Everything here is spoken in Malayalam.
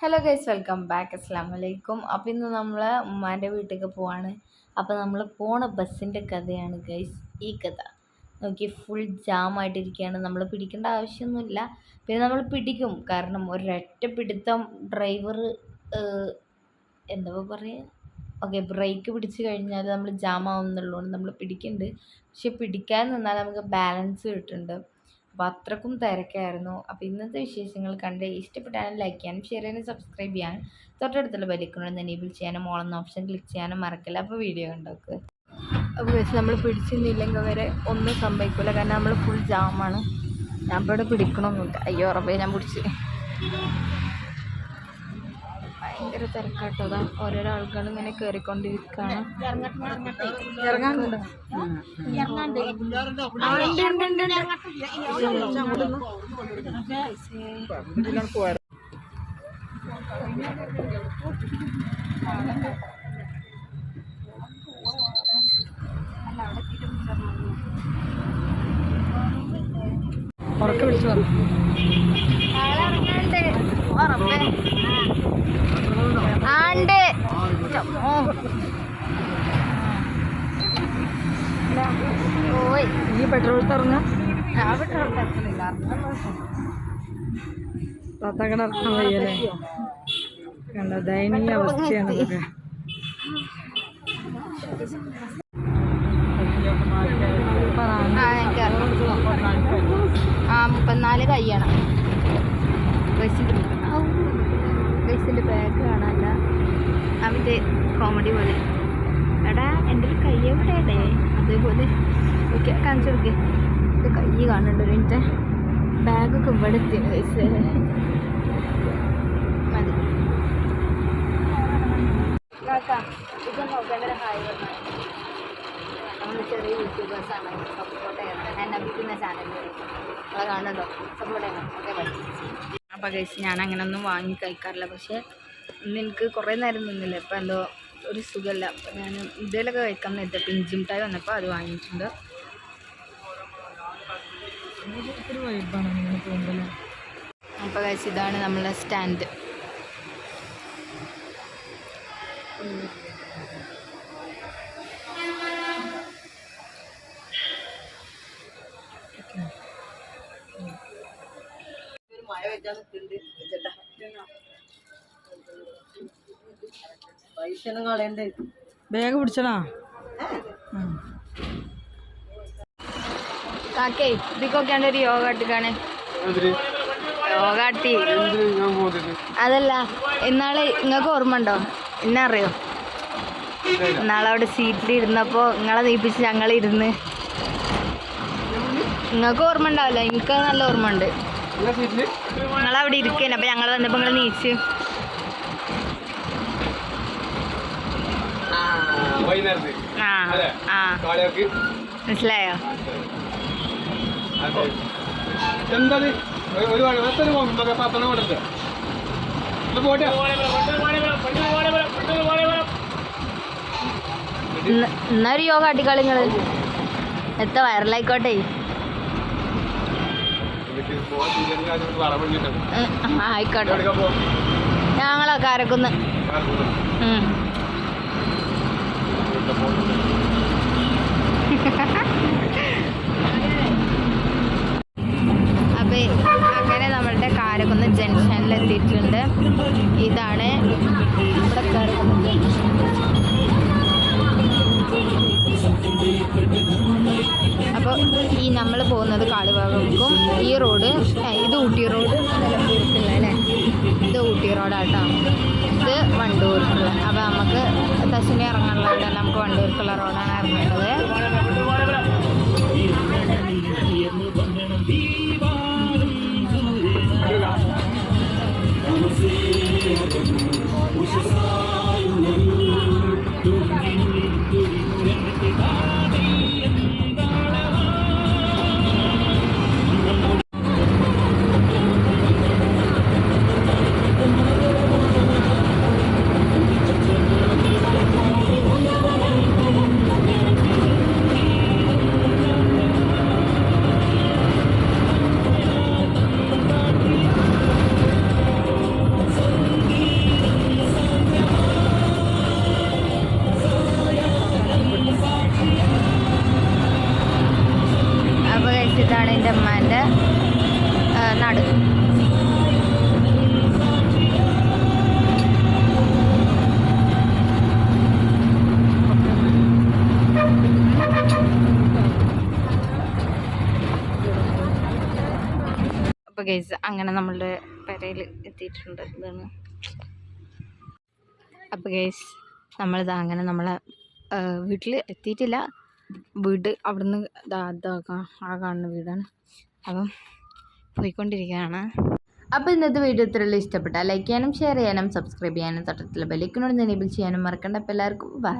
ഹലോ ഗൈസ് വെൽക്കം ബാക്ക് അസ്സാം വലൈക്കും അപ്പോൾ ഇന്ന് നമ്മൾ ഉമ്മാന്റെ വീട്ടിലേക്ക് പോവാണ്. അപ്പോൾ നമ്മൾ പോണ ബസ്സിന്റെ കഥയാണ് ഗൈസ് ഈ കഥ. നോക്കി ഫുൾ ജാം ആയിട്ടിരിക്കുകയാണ് നമ്മൾ പിടിക്കേണ്ട ആവശ്യമൊന്നുമില്ല. പിന്നെ നമ്മൾ പിടിക്കും. കാരണം ഒരൊറ്റ പിടുത്തം ഡ്രൈവർ എന്താ പറയുക ഓക്കെ ബ്രേക്ക് പിടിച്ച് കഴിഞ്ഞാൽ നമ്മൾ ജാം ആവുന്നുള്ളതുകൊണ്ട് നമ്മൾ പിടിക്കുന്നുണ്ട് പക്ഷെ പിടിക്കാൻ നിന്നാൽ നമുക്ക് ബാലൻസ് കിട്ടുന്നുണ്ട് അപ്പോൾ അത്രക്കും തിരക്കായിരുന്നു. അപ്പോൾ ഇന്നത്തെ വിശേഷങ്ങൾ കണ്ട് ഇഷ്ടപ്പെട്ടാലും ലൈക്ക് ചെയ്യാനും ഷെയർ ചെയ്യാനും സബ്സ്ക്രൈബ് ചെയ്യാനും തൊട്ടടുത്തുള്ള ബലിക്കണം എനേബിൾ ചെയ്യാനും ഓളെന്ന ഓപ്ഷൻ ക്ലിക്ക് ചെയ്യാനും മറക്കില്ല. അപ്പോൾ വീഡിയോ കണ്ടോക്ക്. അപ്പോൾ നമ്മൾ പിടിച്ചിരുന്നില്ലെങ്കിൽ വരെ ഒന്നും സംഭവിക്കില്ല കാരണം നമ്മൾ ഫുൾ ജാമാണ് ഞാൻ ഇവിടെ പിടിക്കണമൊന്നുമില്ല അയ്യോ ഉറപ്പേ ഞാൻ പിടിച്ച്. ഭയങ്കര തിരക്കാട്ടോ. അതാ ഓരോരോ ആൾക്കാർ ഇങ്ങനെ കയറിക്കൊണ്ടിരിക്കുകയാണ് ഇറങ്ങാനുണ്ടോ. ഉറക്കെ വിളിച്ചു പറഞ്ഞു. ഉണ്ട്. ഈ പെട്രോൾ തുറന്ന പെട്രോൾ വയ്യല്ലേ കണ്ട ദയനീയ അവസ്ഥയാണ് ഇതൊക്കെ. ആ മുപ്പത്തിനാല് ആ മുപ്പത്തിനാല് കയ്യാണ് ബസ്സിന്റെ ബാഗ് കാണാനല്ല അവന്റെ കോമഡി പോലെ. എടാ എന്റെ ഒരു കൈ എവിടെയല്ലേ അതേപോലെ ഓക്കെ കാണിച്ചു കൊടുക്കേ. എന്റെ കൈ കാണുന്നുണ്ട് ഒരു മിനിറ്റ്. ബാഗൊക്കെ ഇവിടെ എത്തി പൈസ മതി. നമ്മൾ ചെറിയ കഴിച്ച് ഞാൻ അങ്ങനെ ഒന്നും വാങ്ങി കഴിക്കാറില്ല. പക്ഷേ എനിക്ക് കുറേ നേരം നിന്നില്ല. ഇപ്പം എന്തോ ഒരു സുഖമല്ല. ഞാൻ ഇതിലൊക്കെ കഴിക്കാൻ നേരത്തെ പിഞ്ചി മിഠായി വന്നപ്പോൾ അത് വാങ്ങിയിട്ടുണ്ട്. അപ്പോൾ കഴിച്ച് ഇതാണ് നമ്മളെ സ്റ്റാൻഡ് ബാഗ് പിടിച്ചടാ കാക്കേ ഇതിക്കൊക്കെയാണ് ഒരു യോഗ കാട്ടിക്കാണ് യോഗ കാട്ടി അതല്ല ഇന്നാൾ നിങ്ങൾക്ക് ഓർമ്മ ഉണ്ടോ? എന്നെ അറിയോ? ഇന്നാളെ അവിടെ സീറ്റിൽ ഇരുന്നപ്പോൾ നിങ്ങളെ നീപ്പിച്ച് ഞങ്ങൾ ഇരുന്ന്. നിങ്ങൾക്ക് ഓർമ്മ ഉണ്ടാവില്ല എനിക്ക് നല്ല ഓർമ്മ ഉണ്ട്. നിങ്ങളവിടെ ഇരിക്കേനെ അപ്പം ഞങ്ങൾ വന്നപ്പോൾ നിങ്ങൾ നീച്ച്. വൈകുന്നേരത്ത്. മനസ്സിലായോ? എന്താ ഒരു എത്ര മകൻ പത്തെണ്ണം കൊടുത്ത് ഇത് പോട്ടെ. ഇന്ന് എന്നാ ഒരു യോഗ കാട്ടിക്കാളി നിങ്ങൾ. എത്ര വൈറലായിക്കോട്ടെ. ആയിക്കോട്ടെ. ഞങ്ങളോ കാരക്കുന്ന് ഊട്ടി റോഡ് നിലമ്പൂർക്കുള്ള അല്ലേ? ഇത് ഊട്ടി റോഡാട്ടോ. ഇത് വണ്ടൂർക്കുള്ള. അപ്പോൾ നമുക്ക് തശ്ശിനി ഇറങ്ങാനുള്ളതുകൊണ്ട് നമുക്ക് വണ്ടൂർക്കുള്ള റോഡാണ് ഇറങ്ങേണ്ടത്. ഇതാണ് എന്റെ അമ്മേന്റെ നട. ഗൈസ് അങ്ങനെ നമ്മളുടെ പെരയിൽ എത്തിയിട്ടുണ്ട്. ഇതാണ്. അപ്പൊ ഗൈസ് നമ്മളിത് അങ്ങനെ നമ്മളെ വീട്ടിൽ എത്തിയിട്ടില്ല. വീട് അവിടുന്ന് ഇതാ ഇതാ ആ കാണുന്ന വീടാണ്. അപ്പം പോയിക്കൊണ്ടിരിക്കുകയാണ്. അപ്പോൾ ഇന്നത്തെ വീഡിയോ ഇത്രയുള്ള ഇഷ്ടപ്പെട്ടാൽ ലൈക്ക് ചെയ്യാനും ഷെയർ ചെയ്യാനും സബ്സ്ക്രൈബ് ചെയ്യാനും തൊട്ടത്തിലുള്ള ബെല്ലിക്കനോട് എനേബിൾ ചെയ്യാനും മറക്കണ്ട. അപ്പോൾ എല്ലാവർക്കും ബൈ